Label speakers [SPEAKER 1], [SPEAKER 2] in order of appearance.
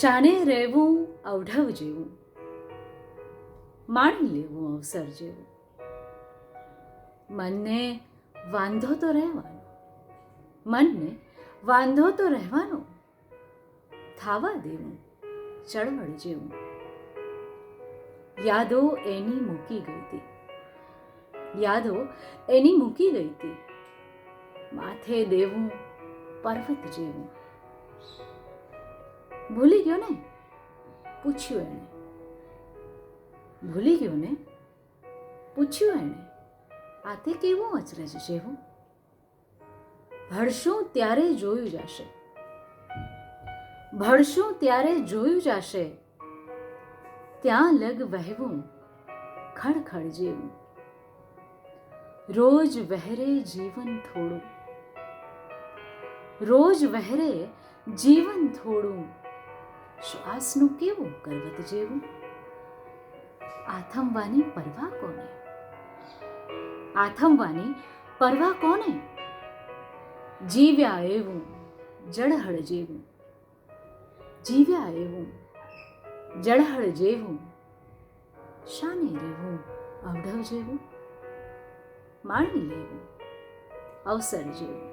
[SPEAKER 1] શાને રહેવું, અવઢવ જેવું. માણી લેવું, અવસર જેવું. મનને વાંધો તો રહેવાનો. મનને વાંધો તો રહેવાનો. થાવા દેવું, ચળવળ જેવું. યાદો એની મૂકી ગઈ હતી. યાદો એની મૂકી ગઈ હતી. માથે દેવું, પર્વત જેવું. ભૂલી ગયો ને? પૂછ્યું એણે. ભૂલી ગયો ને? પૂછ્યું એણે. આ તે કેવું અચરજ જેવું ભળશું ત્યારે જોયું જશે. ભળશું ત્યારે જોયું જશે. ત્યાં લગ વહેવું, ખડખડ જેવું. રોજ વહેરે જીવન થોડું. રોજ વહેરે જીવન થોડું. શ્વાસનું કેવું કરવત જેવું? આથમવાની પરવા કોને? આથમવાની પરવા કોને? જીવ્યા એવું, જળહળ જેવું. જીવ્યા એવું, જળહળ જેવું. શાને રહેવું, અવઢવ જેવું. માણી લેવું, અવસર જેવું.